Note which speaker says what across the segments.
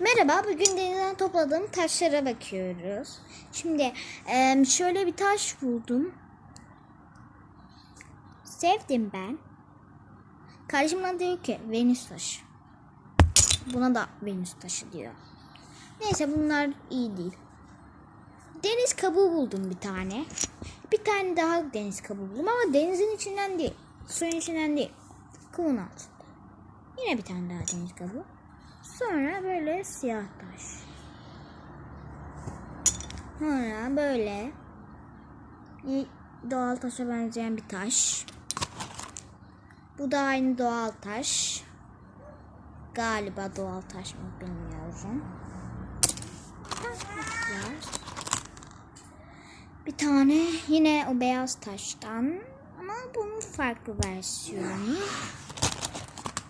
Speaker 1: Merhaba, bugün denizden topladığım taşlara bakıyoruz. Şimdi şöyle bir taş buldum. Sevdim ben. Kardeşim bana diyor ki Venüs taşı. Buna da Venüs taşı diyor. Neyse bunlar iyi değil. Deniz kabuğu buldum bir tane. Bir tane daha deniz kabuğu buldum ama denizin içinden değil. Suyun içinden değil. Kumun altında. Yine bir tane daha deniz kabuğu. Sonra böyle siyah taş. Sonra böyle doğal taşa benzeyen bir taş. Bu da aynı doğal taş. Galiba doğal taş mı bilmiyorum. Bir tane yine o beyaz taştan ama bunun farklı versiyonu.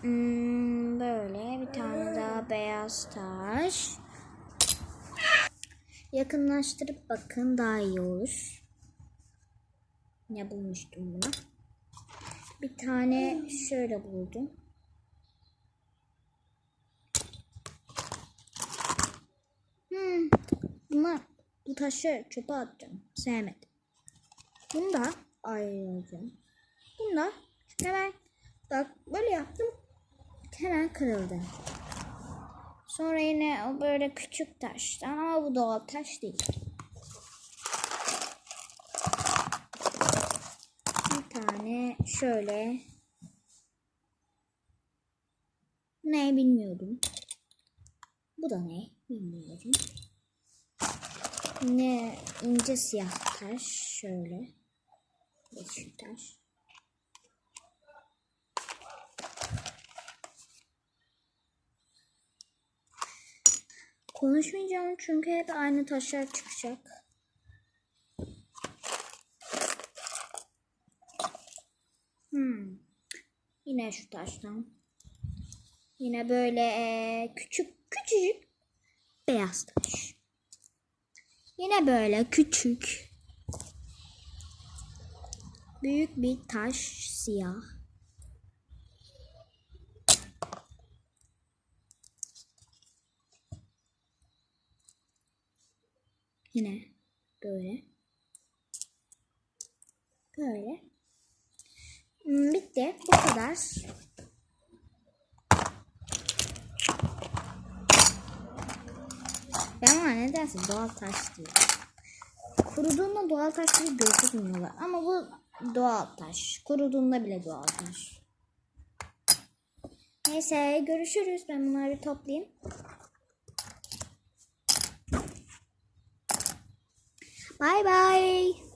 Speaker 1: Hmm, böyle bir tane daha beyaz taş. Yakınlaştırıp bakın daha iyi olur. Ne bulmuştum buna? Bir tane şöyle buldum. Hmm, bunlar bu taşı çöpe atacağım. Sevmedim. Bunu da ayıracağım. Bunu da hemen bak böyle yaptım. Hemen kırıldı. Sonra yine o böyle küçük taştan ama bu doğal taş değil. Bir tane şöyle ne bilmiyorum. Bu da ne bilmiyorum. Ne ince siyah taş şöyle. Yeşil taş. Konuşmayacağım çünkü hep aynı taşlar çıkacak. Hmm. Yine şu taştan. Yine böyle eee, küçük küçücük beyaz taş. Yine böyle küçük büyük bir taş siyah. Yine böyle. Böyle. Hmm, Bitti. Bu kadar. Ben ona nedense doğal taş diyorum. Kuruduğunda doğal taş gibi gözükmüyorlar. Ama bu doğal taş. Kuruduğunda bile doğal taş. Neyse görüşürüz. Ben bunları bir toplayayım. Bye bye.